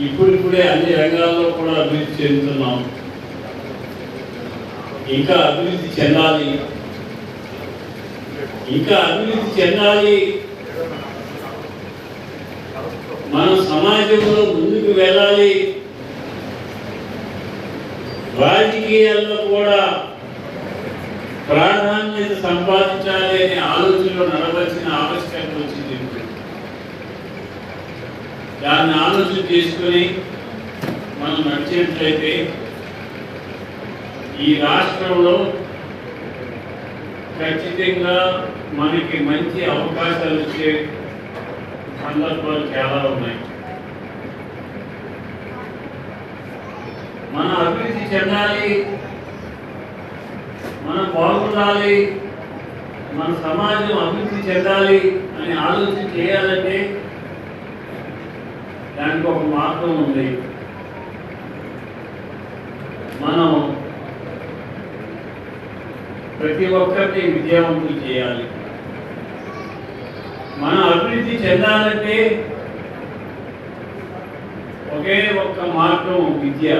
ఇప్పుడిప్పుడే అన్ని రంగాల్లో కూడా అభివృద్ధి చెందుతున్నాం. ఇంకా అభివృద్ధి చెందాలి. ఇంకా అభివృద్ధి చెందాలి. మనం సమాజంలో ముందుకు వెళ్ళాలి. రాజకీయాల్లో కూడా ప్రాధాన్యత సంపాదించాలి అనే ఆలోచనలో నడవలసిన ఆవశ్యకత వచ్చింది. దాన్ని ఆలోచన చేసుకుని మనం నడిచినట్లయితే ఈ రాష్ట్రంలో ఖచ్చితంగా మనకి మంచి అవకాశాలు వచ్చే సందర్భాలు చాలా ఉన్నాయి. మన అభివృద్ధి చెందాలి మనం బాగుండాలి మన సమాజం అభివృద్ధి చెందాలి అని ఆలోచన చేయాలంటే దానికి ఒక మార్గం ఉంది. మనం ప్రతి ఒక్కరిని విద్యావంతులు చేయాలి. మనం అభివృద్ధి చెందాలంటే ఒకే ఒక్క మార్గం విద్య.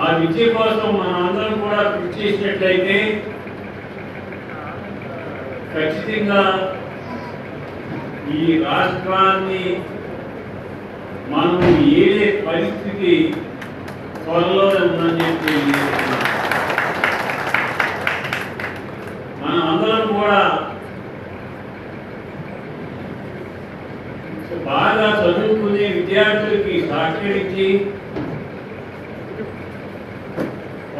ఆ విద్య కోసం మనం అందరం కూడా కృషి చేసినట్లయితే ఖచ్చితంగా ఈ రాష్ట్రాన్ని మనం ఏ పరిస్థితి త్వరలోనే ఉందని చెప్పి మనం అందరం కూడా బాగా చదువుకునే విద్యార్థులకి సహకరించి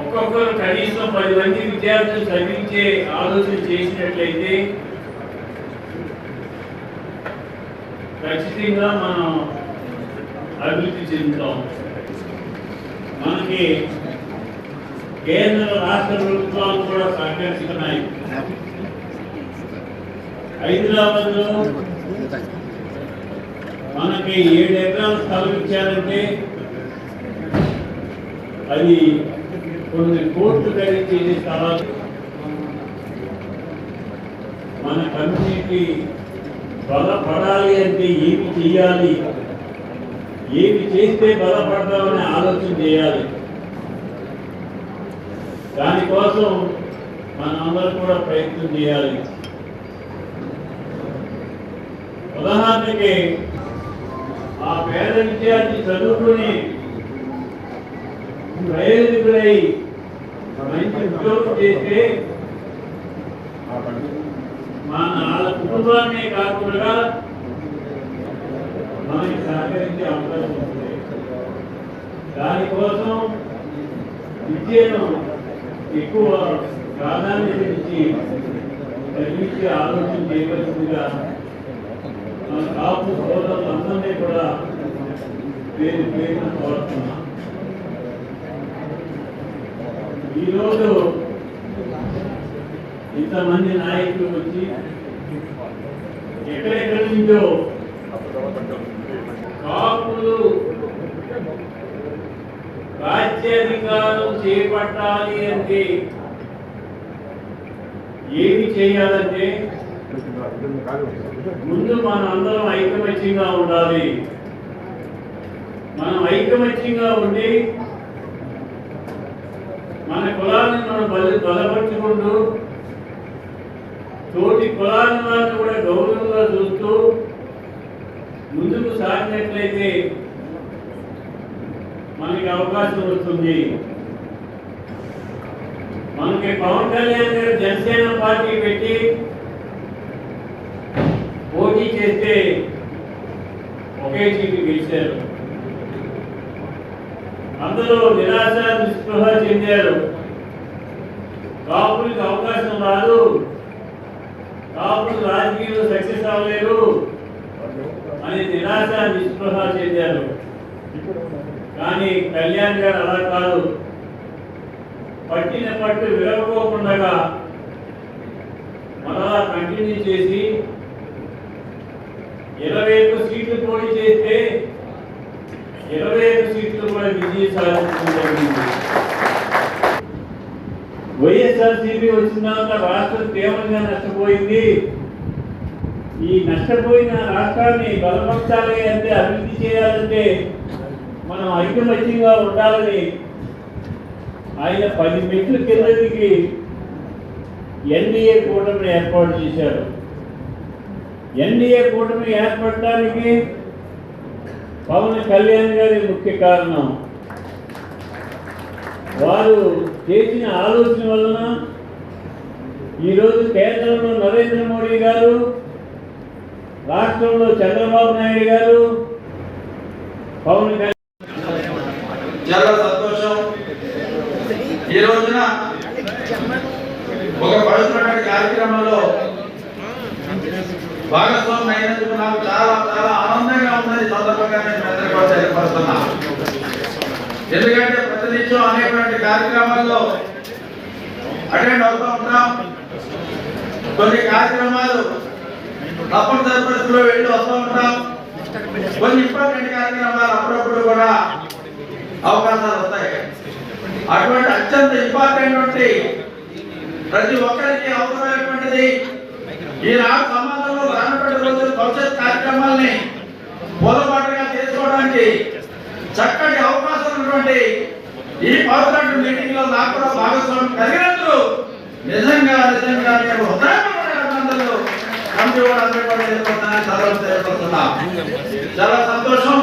ఒక్కొక్కరు కనీసం పది మంది విద్యార్థులు చదివించే ఆలోచన చేసినట్లయితే ఖచ్చితంగా మనం అభివృద్ధి చెందుతాం. మనకి కేంద్ర రాష్ట్ర ప్రభుత్వాలు కూడా సహకరిస్తున్నాయి హైదరాబాద్లో మనకి ఏడు ఎకరాల స్థలం ఇచ్చారంటే అది కొన్ని కోట్లు ఖరీదు స్థలాలు. మన కమ్యూనిటీ బలపడాలి అంటే ఏమి చేయాలి ఏమి చేస్తే బలపడతామని ఆలోచన చేయాలి. దానికోసం మనందరం కూడా ప్రయత్నం చేయాలి. ఉదాహరణకి ఆ పేద విద్యార్థి చదువుకుని ప్రయోజకుడై మంచి ఉద్యోగం చేస్తే మన వాళ్ళ కుటుంబాన్ని కాకుండా మనకి సహకరించే అవకాశం ఉంది. దానికోసం విద్యను ఎక్కువ ప్రాధాన్యత ఇచ్చి చదివించే ఆలోచన చేయవలసిందిగా మన కాపు సోదరులందరినీ కూడా పేరు పేరున కోరుతున్నాం. ఈరోజు ఇంతమంది నాయకులు వచ్చి ఎక్కడెక్కడి నుంచో కాపులు రాజ్యాధికారం చేపట్టాలి అంటే ఏమి చేయాలంటే ముందు మన అందరం ఐకమత్యంగా ఉండాలి. మనం ఐకమత్యంగా ఉండి మన కులాన్ని మనం బల బలపరుచుకుంటూ తోటి కులాల వారిని కూడా గౌరవంగా చూస్తూ ముందుకు సాగినట్లయితే మనకి అవకాశం వస్తుంది. మనకి పవన్ కళ్యాణ్ గారు జనసేన పార్టీ పెట్టి పోటీ చేస్తే ఒకే సీటు గెలిచారు. అందరూ నిరాశ నిస్పృహ చెందారు. కాపులకు అవకాశం రాదు. కాబట్టి రాజకీయంలో సక్సెస్ అవ్వలేరు అని నిరాశ నిస్పృహ చెందారు కానీ కళ్యాణ్ గారు అలా కాదు. పట్టిన పట్టు విరగకోకుండా మరలా కంటిన్యూ చేసి ఇరవై ఐదు సీట్లు పోటీ చేస్తే ఇరవై ఐదు సీట్లు కూడా విజయం సాధించడం జరిగింది. వైఎస్ఆర్సీపీ వచ్చిన తర్వాత రాష్ట్రం తీవ్రంగా నష్టపోయింది. ఈ నష్టపోయిన రాష్ట్రాన్ని బలపరచాలి అంటే అభివృద్ధి చేయాలంటే మనం ఐకమత్యంగా ఉండాలని ఆయన పది మెట్ల కిందకి ఎన్డీఏ కూటమిని ఏర్పాటు చేశారు. ఎన్డీఏ కూటమి ఏర్పడటానికి పవన్ కళ్యాణ్ గారి ముఖ్య కారణం. వారు చేసిన ఆలోచన వలన ఈరోజు కేంద్రంలో నరేంద్ర మోడీ గారు రాష్ట్రంలో చంద్రబాబు నాయుడు గారు పవన్ చాలా సంతోషం. ఈ రోజున ఒక పవిత్రమైన కార్యక్రమంలో భాగస్వామి అయినందుకు నాకు చాలా చాలా ఆనందంగా ఉందని సందర్భంగా నేను అందరికీ తెలియపరుస్తున్నా ఎందుకంటే ప్రతినిత్యం అనేటువంటి కార్యక్రమాల్లో అటెండ్ అవుతూ ఉంటాం. కొన్ని కార్యక్రమాలు తప్పనిసరి పరిస్థితుల్లో వెళ్ళి వస్తూ ఉంటాం. కొన్ని ఇంపార్టెంట్ కార్యక్రమాలు అప్పుడప్పుడు కూడా అవకాశాలు వస్తాయి. అటువంటి అత్యంత ఇంపార్టెంట్ వంటి ప్రతి ఒక్కరికి అవసరమైనటువంటిది ఈనాడు సమాజంలో రానటువంటి రోజు భవిష్యత్ కార్యక్రమాల్ని పూలబాటుగా చేసుకోవడానికి చక్కటి అవకాశం ఉన్నటువంటి ఈ పవిత్ర మీటింగ్లో నాకు కూడా భాగస్వామ్యం కలిగినందుకు నిజంగా నిజంగా నేను హృదయంలో కమిటీ వాళ్ళందరూ కూడా తెలియపడుతున్నానని సదరం తెలియపడుతున్నా చాలా సంతోషం.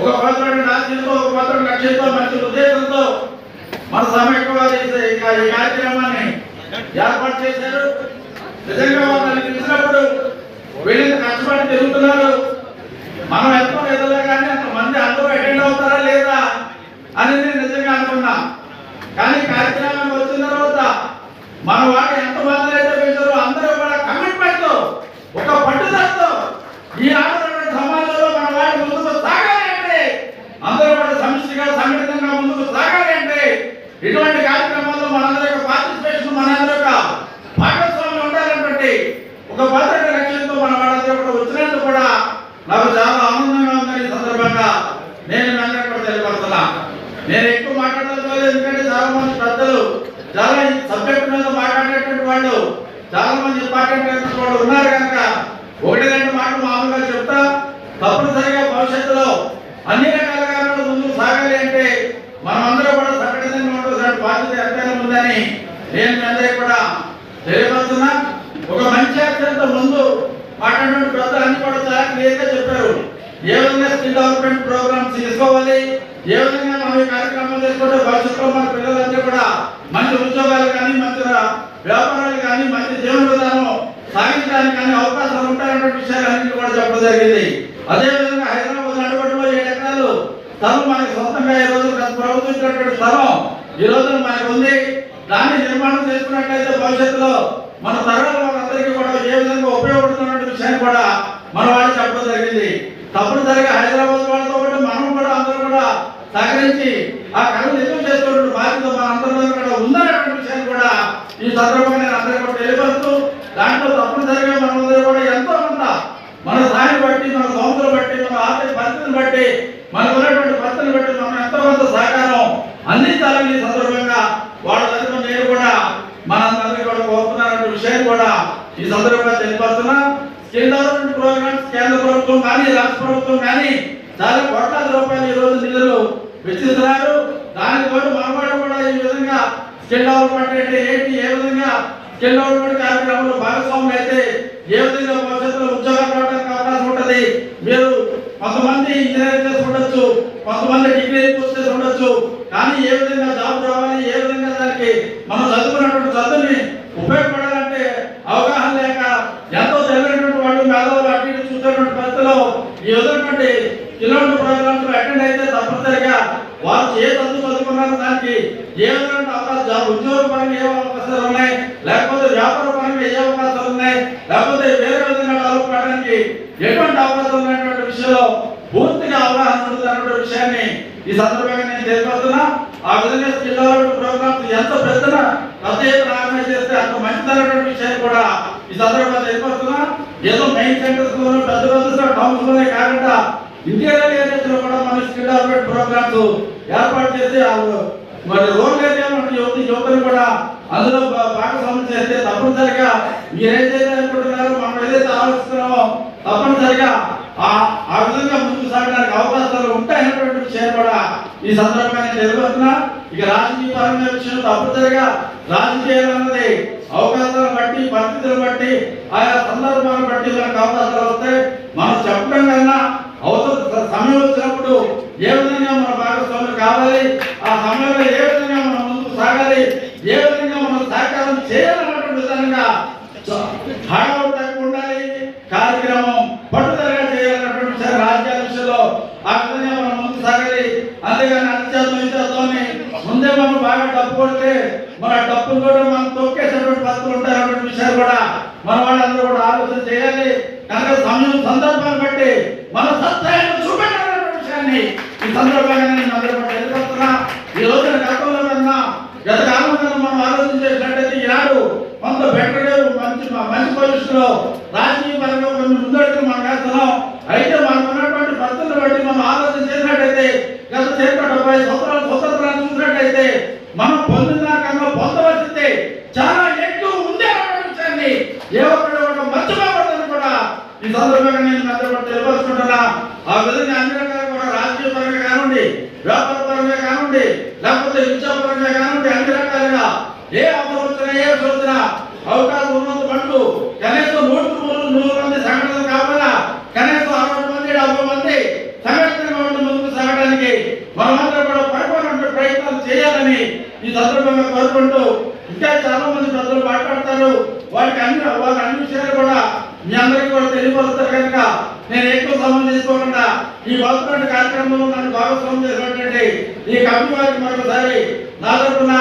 ఒక పవిత్రమైన ఆశయంతో ఒక పవిత్రమైన లక్ష్యంతో మంచి ఉద్దేశంతో మన సమైక్యవాది ఈ కార్యక్రమాన్ని ఏర్పాటు చేశారు. నిజంగా వాళ్ళని పిలిచినప్పుడు వీళ్ళని కష్టపడి తిరుగుతున్నారు. మనం ఎంతో ఎదురుగా కానీ అంతమంది అందరూ అటెండ్ అవుతారా లేదా అని నేను అనుకున్నా కానీ కార్యక్రమం వచ్చిన తర్వాత మన వాళ్ళు ఎంతమంది అయితే పిలిచారో అందరూ కూడా కమిట్మెంట్తో ఒక పట్టుదలతో ఈ ఆడటువంటి సమాజంలో మన వాళ్ళు ముందుకు సాగాలి అంటే అందరూ కూడా సమిష్టిగా సంఘటితంగా ముందుకు సాగాలి అంటే ఇటువంటి కార్యక్రమాల్లో మనందరి యొక్క పార్టిసిపేషన్ మనందరి యొక్క భాగస్వామ్యం ఉండాలన్నటువంటి ఒక భద్రత లక్ష్యంతో మన వాళ్ళందరూ కూడా వచ్చినందుకు కూడా నాకు చాలా ఆనందంగా ఉందని ఈ సందర్భంగా నేను మీ కూడా తెలియపడుతున్నా నేను ఎక్కువ మాట్లాడలేదు ఎందుకంటే చాలా మంది పెద్దలు చాలా సబ్జెక్ట్ మీద మాట్లాడేటువంటి వాళ్ళు చాలా మంది ఇంపార్టెంట్ అయినటువంటి వాళ్ళు ఉన్నారు కనుక ఒకటి రెండు మాటలు మామూలుగా చెప్తా తప్పనిసరిగా భవిష్యత్తులో అన్ని రకాలుగా ముందుకు సాగాలి అంటే మనమందరం కూడా సంఘటితంగా ఉండవలసిన బాధ్యత ఎంతైనా ఉందని నేను మీ అందరికీ కూడా తెలియపరుస్తున్నా. ఒక మంచి యాక్షన్తో ముందు మాట్లాడిన పెద్దలు అన్ని కూడా చాలా క్లియర్గా చెప్పారు. ఏ విధంగా స్కిల్ డెవలప్మెంట్ ప్రోగ్రామ్స్ తీసుకోవాలి ఏ విధంగా మనం ఈ కార్యక్రమం చేసుకుంటే భవిష్యత్తులో మన పిల్లలందరూ కూడా మంచి ఉద్యోగాలు కానీ మంచి వ్యాపారాలు కానీ మంచి జీవన విధానం సాగించడానికి కానీ అవకాశాలు ఉంటాయన్న విషయాలన్నింటి కూడా చెప్పడం జరిగింది. అదే విధంగా హైదరాబాద్ నడుబడిలో ఏడు ఎకరాలు స్థలం మనకి సొంతంగా ఈ రోజు ప్రభుత్వం ఇచ్చినటువంటి స్థలం ఈ రోజు మనకు ఉంది. దాన్ని నిర్మాణం చేసుకున్నట్లయితే భవిష్యత్తులో మన తరాల వాళ్ళందరికీ కూడా ఏ విధంగా ఉపయోగపడుతున్న విషయాన్ని కూడా మన వాళ్ళు చెప్పడం జరిగింది. తప్పనిసరిగా హైదరాబాద్ వాళ్ళతో పాటు మనం కూడా అందరూ కూడా సహకరించి ఆ కళను నిజం చేసుకోవడం బాధ్యత మన అందరిలో కూడా ఉందనేటువంటి విషయాన్ని కూడా ఈ సందర్భంగా నేను అందరికీ కూడా తెలియపరుస్తూ దాంట్లో తప్పనిసరిగా మనందరూ కూడా ఎంతో కొంత మన స్థాయిని బట్టి మన సంస్థలు బట్టి మన ఆర్థిక పరిస్థితిని బట్టి మనకు ఉన్నటువంటి పరిస్థితిని బట్టి మనం ఎంతో కొంత సహకారం అందించాలని ఈ సందర్భంగా వాళ్ళ తరఫున నేను కూడా మనందరికీ కూడా కోరుతున్నారనే విషయాన్ని కూడా ఈ సందర్భంగా తెలియపరుస్తున్నా. కింద ప్రోగ్రామ్స్ కేంద్ర ప్రభుత్వం కానీ రాష్ట్ర ప్రభుత్వం కానీ చాలా కోట్లాది రూపాయలు ఈ రోజు నిధులు వెచ్చిస్తున్నారు దానికి తోడు మనవాడు కూడా ఈ విధంగా స్కిల్ డెవలప్మెంట్ అంటే ఏంటి? ఏ విధంగా స్కిల్ డెవలప్మెంట్ కార్యక్రమంలో భాగస్వాములు అయితే ఏ విధంగా భవిష్యత్తులో ఉద్యోగాలు రావడానికి అవకాశం ఉంటుంది మీరు కొంతమంది ఇంజనీరింగ్ చేసి ఉండొచ్చు కొంతమంది డిగ్రీ పూర్తి చేసి ఉండొచ్చు కానీ ఏ విధంగా జాబ్ రావాలి ఏ విధంగా దానికి మనం చదువుకున్నటువంటి చదువుని ఉపయోగపడాలంటే అవగాహన లేక ఎంతో తెలియనటువంటి వాళ్ళు మేధావులు అటు ఇటు చూసేటువంటి పరిస్థితిలో ఈ విధమైనటువంటి కిలోమీటర్ ప్రోగ్రామ్స్ అటెండ్ అయితే తప్పనిసరిగా వారు ఏ చదువు చదువుకున్నారు దానికి ఏ విధమైన అవకాశం జాబ్ ఉద్యోగ పరంగా ఏ అవకాశాలు ఉన్నాయి లేకపోతే వ్యాపార పరంగా ఏ అవకాశాలు ఉన్నాయి లేకపోతే వేరే విధంగా డెవలప్ కావడానికి ఎటువంటి అవకాశాలు ఉన్నటువంటి విషయంలో పూర్తిగా అవగాహన ఉంటుంది అన్నటువంటి విషయాన్ని ఈ సందర్భంగా నేను తెలియపడుతున్నా ఆ విధంగా స్కిల్ డెవలప్మెంట్ ప్రోగ్రామ్స్ పెద్దన పెద్ద ఎత్తున చేస్తే అంత మంచిదన్నటువంటి విషయాన్ని కూడా ఈ సందర్భంగా తెలియపడుతున్నా ఏదో మెయిన్ సెంటర్స్ లోనూ పెద్ద పెద్ద టౌన్స్లోనే కాకుండా ఇంటీరియర్ ఏరియాస్లో కూడా మన స్కిల్ డెవలప్మెంట్ ప్రోగ్రామ్స్ ఏర్పాటు చేసి మరి రూరల్ ఏరియా యువతి యువత యువతను కూడా అందులో భాగస్వామ్యం చేస్తే తప్పనిసరిగా మీరు ఏదైతే అనుకుంటున్నారో మనం ఏదైతే ఆలోచిస్తున్నామో తప్పనిసరిగా ఆ ఆ విధంగా ముందుకు సాగడానికి అవకాశాలు ఉంటాయనేటువంటి విషయాన్ని కూడా ఈ సందర్భంగా నేను తెలియబోతున్నా ఇక రాజకీయ పరంగా విషయం తప్పనిసరిగా రాజకీయాలు అన్నది అవకాశాలను బట్టి పరిస్థితులను బట్టి ఆయా సందర్భాలను బట్టి మనకు అవకాశాలు వస్తే మనం చెప్పడం కన్నా అవసరం సమయం వచ్చినప్పుడు ఏ విధంగా మన భాగస్వామ్యం కావాలి ఆ సమయంలో ఏ విధంగా మనం ముందుకు సాగాలి ఏ విధంగా మనం సహకారం చేయాలన్నటువంటి విధంగా హడావుడిగా ఉండాలి కార్యక్రమం పట్టుదలగా చేయాలన్నటువంటి విషయం రాజకీయాల విషయంలో ఆ విధంగా మనం ముందుకు సాగాలి అంతేగాని అత్యాత్మ విద్యార్థులని ముందే మనం బాగా డబ్బు కొడితే మన డబ్బులు కూడా మనం తొక్కేసేటువంటి పద్ధతులు ఉంటాయన్నటువంటి విషయాలు కూడా మన వాళ్ళందరూ కూడా ఆలోచన చేయాలి కనుక సమయం సందర్భాన్ని బట్టి మన సత్తాన్ని చూపెట్టాలన్నటువంటి విషయాన్ని ఈ సందర్భంగా నేను అందరూ కూడా తెలియజేస్తున్నా ఈ రోజున గతంలో కన్నా గత కాలం కన్నా మనం ఆలోచన చేసినట్టయితే ఈనాడు కొంత బెటర్ మంచి మంచి పొజిషన్లో రాజకీయ పరంగా కొన్ని ముందడుగులు మనం వేస్తున్నాం అయితే మనకు ఉన్నటువంటి పరిస్థితులు బట్టి మనం ఆలోచన చేసినట్టయితే గత చేపట్ట డెబ్బై సంవత్సరాల స్వతంత్రాన్ని చూసినట్టయితే మనం పొందిన కన్నా పొందవలసింది చాలా ఎక్కువ ఉంది అన్నటువంటి విషయాన్ని ఏ ఒక్కడు కూడా మర్చిపోకూడదని కూడా ఈ సందర్భంగా నేను అందరూ కూడా తెలియపరుచుకుంటున్నా ఆ విధంగా అన్ని రకాల కూడా రాజకీయ పరంగా కానివ్వండి వ్యాపార పరంగా కానివ్వండి లేకపోతే విద్యాపరంగా కానివ్వండి అన్ని రకాలుగా ఏ అవసరం వచ్చినా ఏ అవసరం వచ్చినా అవకాశం ఉన్నంత మటుకు కనీసం నూటికి నూరు నూరు మంది సంఘటనలు కావాలా కనీసం అరవై మంది డెబ్బై మంది సంఘటనగా ఉండి ముందుకు సాగడానికి మనమందరం కూడా పరిపూర్ణ ప్రయత్నాలు చేయాలని ఈ సందర్భంగా కోరుకుంటూ ఇంకా చాలా మంది ప్రజలు మాట్లాడతారు వారికి అన్ని వాళ్ళ అన్ని విషయాలు కూడా మీ అందరికీ కూడా తెలియపరుస్తారు కనుక నేను ఎక్కువ సమయం తీసుకోకుండా ఈ వస్తున్న కార్యక్రమంలో నన్ను భాగస్వామ్యం చేసినటువంటి ఈ కమిటీ వారికి మరొకసారి నా తరఫున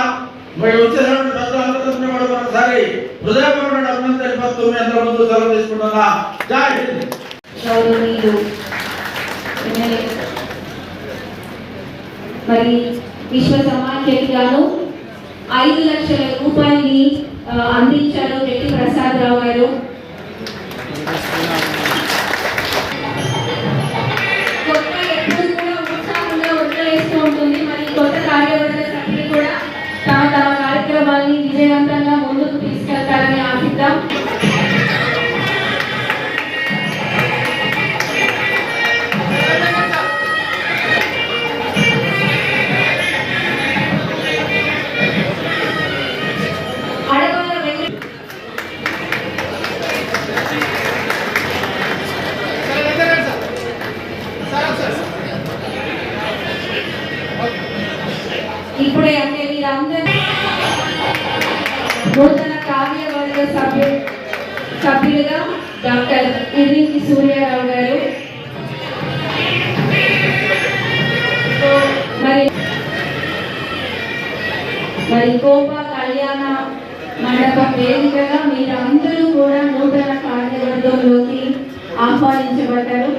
మరి వచ్చేటువంటి పెద్దలందరి తరఫున కూడా మరొకసారి హృదయపూర్వక అభినందన తెలియపరుస్తూ మీ అందరి ముందు సెలవు తీసుకుంటున్నా. జై హింద్. మరి విశ్వ సమాఖ్యకి గాను ఐదు లక్షల రూపాయలని అందించారు రెడ్డి ప్రసాద్ రావు గారు. ఉంటుంది మరి మరి కోప కళ్యాణ మండపం వేదికగా మీరందరూ కూడా నూతన కార్యవర్గంలోకి ఆహ్వానించబడ్డారు.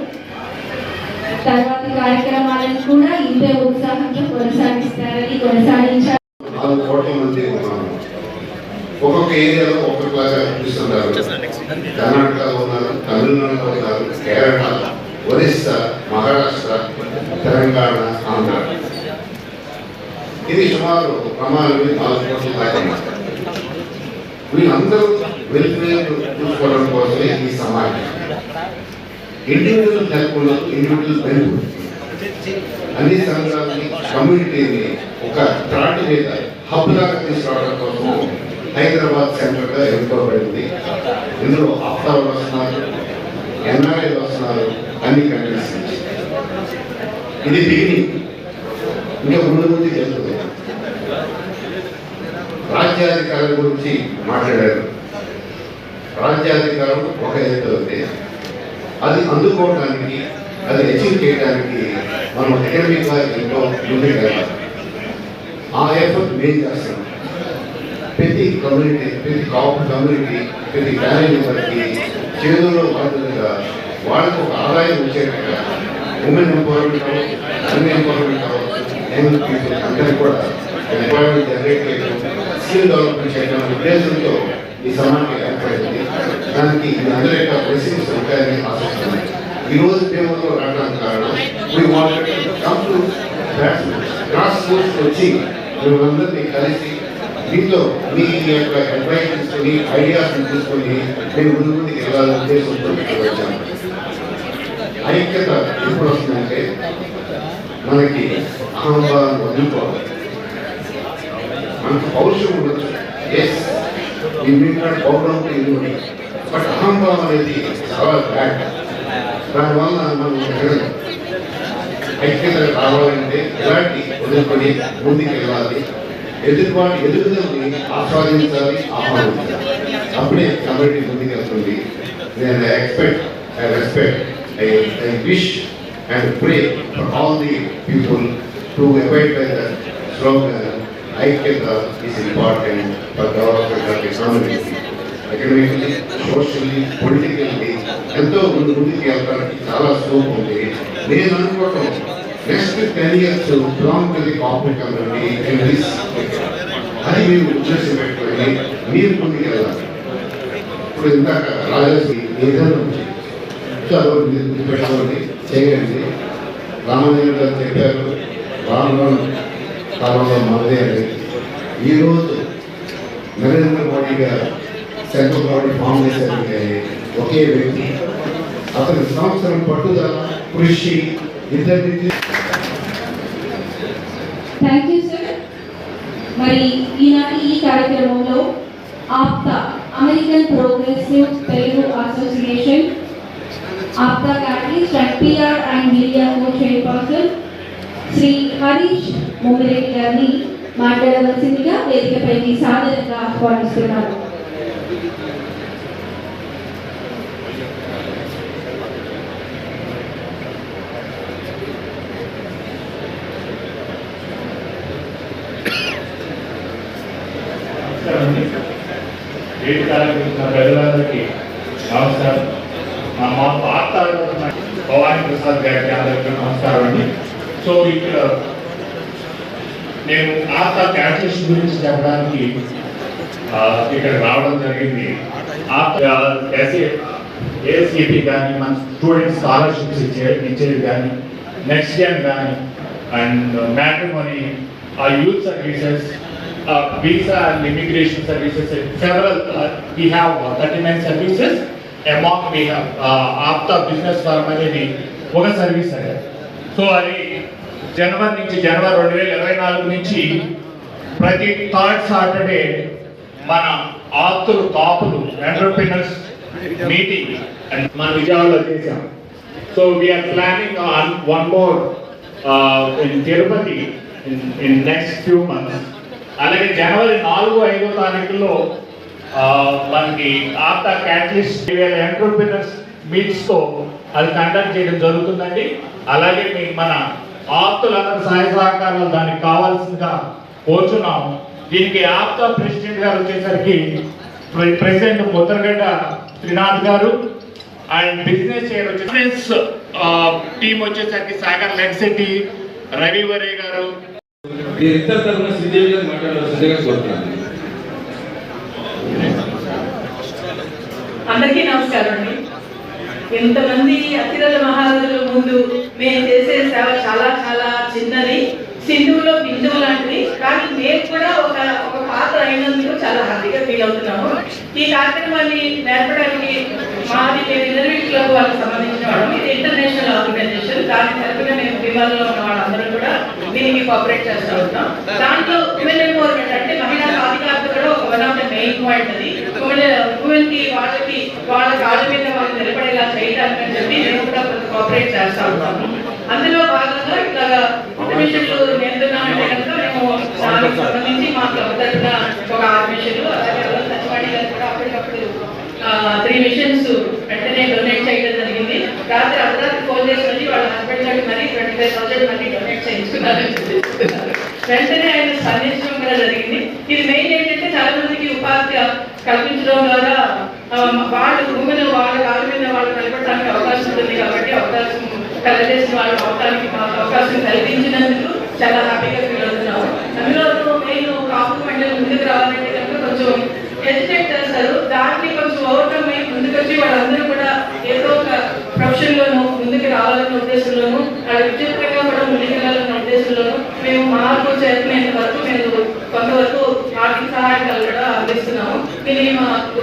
తర్వాత కార్యక్రమాలను కూడా ఇంతే ఉత్సాహంగా కొనసాగిస్తారని కొనసాగించారు. నాలుగు కోట్ల ఒక్కొక్క ఏరియాలో ఒక్కొక్కలాగా చూస్తున్నారు కర్ణాటకలో ఉన్నారు తమిళనాడులో ఉన్నారు కేరళ ఒరిస్సా మహారాష్ట్ర తెలంగాణ ఆంధ్ర ఇది సుమారు ప్రమాణాలు నాలుగు కోట్ల దాకా వీళ్ళందరూ వెల్ఫేర్ చూసుకోవడం కోసమే ఈ సమాజం. ఇండివిజువల్ హెల్ప్ ఉన్నది ఇండివిజువల్ హెల్ప్ అన్ని సంఘాలని కమ్యూనిటీని ఒక త్రాటి మీద హబ్ లాగా తీసుకురావడం కోసం హైదరాబాద్ సెంటర్గా ఎన్నుకోబడింది ఇందులో ఆఫ్తాలు వస్తున్నారు ఎన్ఆర్ఐ వస్తున్నారు అన్ని కంట్రీస్ ఇది బిగినింగ్ ఇంకా ముందు ముందు వెళ్తుంది రాజ్యాధికారం గురించి మాట్లాడారు. రాజ్యాధికారం ఒక ఎత్తు అది అందుకోవడానికి అది అచీవ్ చేయడానికి మనం అకాడమిక్గా ఎంతో ముందుకు వెళ్ళాలి ఆ ఎఫర్ట్ మేము చేస్తాం ప్రతి కమ్యూనిటీ ప్రతి కాపు కమ్యూనిటీ ప్రతి ఫ్యామిలీ మెంబర్కి చేతుల్లో వాడుతుందిగా వాళ్ళకు ఒక ఆదాయం వచ్చేట్టుగా ఉమెన్ ఎంపవర్మెంట్ అన్ని ఎంపవర్మెంట్ యంగ్ పీపుల్ అందరికీ కూడా ఎంప్లాయ్మెంట్ జనరేట్ చేయడం స్కిల్ డెవలప్మెంట్ చేయడం ఉద్దేశంతో ఈ సమాఖ్య ఏర్పడింది. దానికి అందరి యొక్క బ్లెస్సింగ్స్ ఉంటాయని ఆశిస్తున్నాను ఈ రోజు ప్రేమతో రావడానికి కారణం మీ వాళ్ళకి కమ్ టు గ్రాస్ రూట్స్ వచ్చి మిమ్మల్ందరినీ కలిసి దీంట్లో మీ యొక్క అడ్వైస్ తీసుకొని ఐడియాస్ తీసుకొని నేను ముందు ముందుకు వెళ్ళాలని ఉద్దేశంతో ఇక్కడ వచ్చాను ఐక్యత ఎప్పుడు వస్తుందంటే మనకి అహంభావం వదులుకోవాలి. మనకు పౌరుషం ఉండొచ్చు. ఎస్ ఈ మీట్లాడే పౌరుషం ఇది బట్ అహంభావం అనేది చాలా బ్యాడ్ దానివల్ల మనం ఐక్యత రావాలంటే ఎలాంటి వదులుకొని ముందుకు వెళ్ళాలి? ఎదుటివాటి ఎదుగుదలని ఆస్వాదించాలి ఆహ్వానించాలి. అప్పుడే కమ్యూనిటీ ముందుకు వెళ్తుంది. నేను expect I respect I I wish and pray for all the people to abide by the slogan ఐక్యత is important for development of economy economically socially politically ఎంతో ముందు ముందుకు వెళ్ళడానికి చాలా స్కోప్ ఉంది. నేను అనుకోవటం next ten years belong to the corporate community and this అది మీరు ఉద్దేశం పెట్టుకొని మీరు ముందుకు వెళ్ళాలి. ఇప్పుడు ఇందాక రాజేశ్వరి ఏదైనా చదువు పెట్టుకోండి చేయండి. రామదేవి గారు చెప్పారు రాను కాలంలో మనదే ఈరోజు నరేంద్ర మోడీ గారు సెంట్రల్ గవర్నమెంట్ ఫామ్ చేసే ఒకే వ్యక్తి. అతని సంవత్సరం పట్టుదల కృషి ఇద్దరిని థ్యాంక్ యూ సార్ మరి ఈనాటి ఈ కార్యక్రమంలో APTA American progressive Telugu association APTA catalyst and PR and media co chairperson Shri Harish ముమ్మిరెడ్డి గారిని మాట్లాడవలసిందిగా వేదికపైకి సాదరంగా ఆహ్వానిస్తున్నారు నమస్కారం అండి వేదిక అలంకరించిన ప్రజలందరికీ సో ఇక్కడ నేను ఆర్త క్యాటలిస్ట్ గురించి చెప్పడానికి ఇక్కడ రావడం జరిగింది ఏసీపీ కానీ మన స్టూడెంట్ స్కాలర్షిప్స్ ఇచ్చే ఇచ్చేది కానీ నెక్స్ట్ జన్ కానీ అండ్ మ్యాట్రిమోని ఆ youth services visa and immigration services several, uh, we have uh, 39 services. We have have uh, Apta Business అనేది ఒక సర్వీస్ అది సో అది జనవరి నుంచి జనవరి రెండు వేల ఇరవై నాలుగు నుంచి ప్రతి థర్డ్ సాటర్డే మన ఆప్తులు కాపులు ఎంటర్ప్రినర్స్ మీటింగ్. మన విజయవాడలో చేశాం. So we are planning on one more in Tirupati in next few months అలాగే జనవరి నాలుగు ఐదో తారీఖులో uh, మనకి ఆఫ్టర్ క్యాటలిస్ట్ వేల ఎంటర్ప్రినర్స్ మీట్స్తో అది కండక్ట్ చేయడం జరుగుతుందండి. అలాగే మీ మన ఆప్తులందరూ సహాయ సహకారాలు దానికి కావాల్సిందిగా కోరుచున్నాము. దీనికి ఆప్తా ప్రెసిడెంట్ గారు వచ్చేసరికి ప్రె- president Mudragada Trinath garu and business chair business team వచ్చేసరికి సాగర్ లెగ్సెట్టి రవి వరే గారు. తరఫున అందరికీ నమస్కారం అండి. ఎంతమంది అతిరథ మహారాజుల ముందు మేము చేసే సేవ చాలా చాలా చిన్నది. సింధువులో బిందువు లాంటిది. కానీ మేము కూడా ఒక ఒక పాత్ర అయినందుకు చాలా హ్యాపీగా ఫీల్ అవుతున్నాము. ఈ కార్యక్రమాన్ని నేర్పడానికి మాది మేము క్లబ్ వాళ్ళకి సంబంధించిన వాళ్ళం. ఇది ఇంటర్నేషనల్ ఆర్గనైజేషన్ దాని తరపున మేము విమానంలో ఉన్న వాళ్ళందరూ కూడా దీనికి కోఆపరేట్ చేస్తూ ఉంటాం. దాంట్లో ఉమెన్ ఎంపవర్మెంట్ అంటే మహిళా సాధికారత కూడా ఒక one of the main point అది. ఉమెన్కి వాళ్ళకి వాళ్ళ కాళ్ళ మీద వాళ్ళు నిలబడేలా చేయడానికి అని చెప్పి నేను కూడా కొంత కోఆపరేట్ చేస్తా ఉంటాం. అందులో భాగంగా ఇట్లా మిషన్లు నేర్చుకున్నామంటే కనుక మేము దానికి సంబంధించి మా క్లబ్ తరఫున ఒక ఆరు మిషన్లు అలాగే అల్లం గారు కూడా అప్పటికప్పుడు త్రీ మిషన్స్ వెంటనే డొనేట్ చేయడం జరిగింది. రాత్రి అర్ధరాత్రి ఫోన్ చేసి మళ్ళీ వాళ్ళ హస్బెండ్ గారికి మరీ ట్వంటీ ఫైవ్ థౌసండ్ మళ్ళీ డొనేట్ చేయించుకున్నారు వెంటనే ఆయన స్పందించడం కూడా జరిగింది. ఇది మెయిన్ ఏంటంటే చాలా మందికి ఉపాధి కల్పించడం ద్వారా వాళ్ళు భూమిన వాళ్ళ కాళ్ళ మీద వాళ్ళు నిలబడడానికి అవకాశం ఉంటుంది కాబట్టి అవకాశం కలగజేసిన వాళ్ళు అవడానికి మాకు అవకాశం కల్పించినందుకు చాలా హ్యాపీగా ఫీల్ అవుతున్నాము. అందులో మెయిన్ కాపు మండలి ముందుకు రావాలంటే కనుక కొంచెం హెసిటేట్ చేస్తారు. దాన్ని కొంచెం ఓవర్కమ్ అయ్యి ముందుకొచ్చి వాళ్ళందరూ కూడా ఏదో ఒక ప్రొఫెషన్ లోను ముందుకు రావాలనే ఉద్దేశంలోను వాళ్ళ విద్యుత్పరంగా కూడా ముందుకెళ్ళాలన్న ఉద్దేశంలోను మేము మార్పు చేరుకునేంత వరకు మేము కొంతవరకు ఆర్థిక సహాయం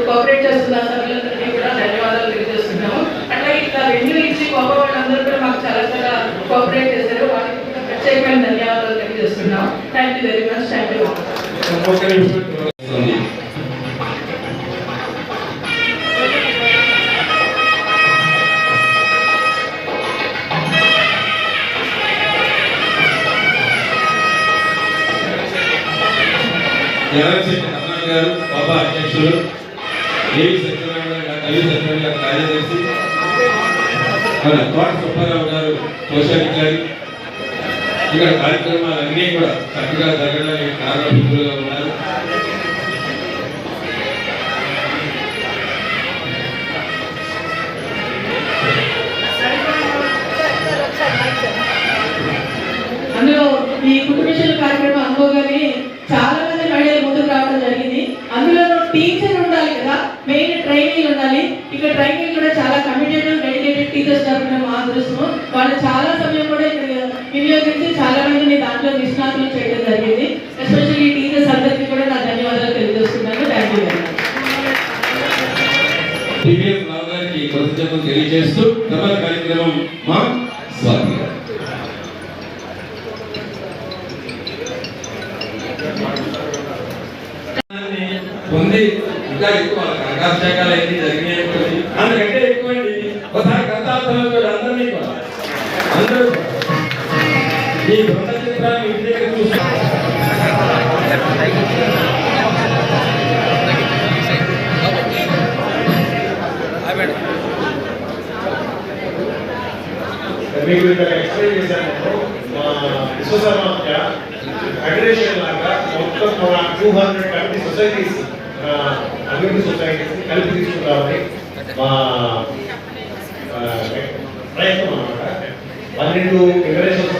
కోఆపరేట్ చేస్తున్న సభ్యులందరికీ కూడా ధన్యవాదాలు తెలియజేస్తున్నాము. అట్లా ఇట్లా వెన్యూ ఇచ్చి గొప్ప వాళ్ళందరూ కూడా మాకు చాలా చాలా కోఆపరేట్ చేశారు. వారికి ప్రత్యేకమైన ధన్యవాదాలు తెలియజేస్తున్నాం thank you very much thank you ఒక్క రమణ గారు బాబా అధ్యక్షులు ఏవి సత్యనారాయణ గారు కవి సత్యనారాయణ గారు కార్యదర్శి మన తోట సుబ్బారావు గారు కోశాధికారి ఇక్కడ కార్యక్రమాలన్నీ కూడా చక్కగా ఉంది. ఇంకా ఎక్కువ ఆకాశాకాలు అయితే జరిగినాయి అందుకంటే ఎక్కువ అండి ఒకసారి కథార్థంలో కూడా అందరినీ కూడా. అందరూ ఈ బృంద చిత్రాన్ని ఇంటి దగ్గర చూసి మీకు ఇక్కడ ఎక్స్ప్లెయిన్ చేశాను. మా విశ్వసమాఖ్య ఫెడరేషన్ లాగా మొత్తం మన టూ హండ్రెడ్ కమిటీ సొసైటీస్ అభివృద్ధి సొసైటీస్ కలిపి తీసుకురావాలి. మా ప్రయత్నం అనమాట పన్నెండు ఫెడరేషన్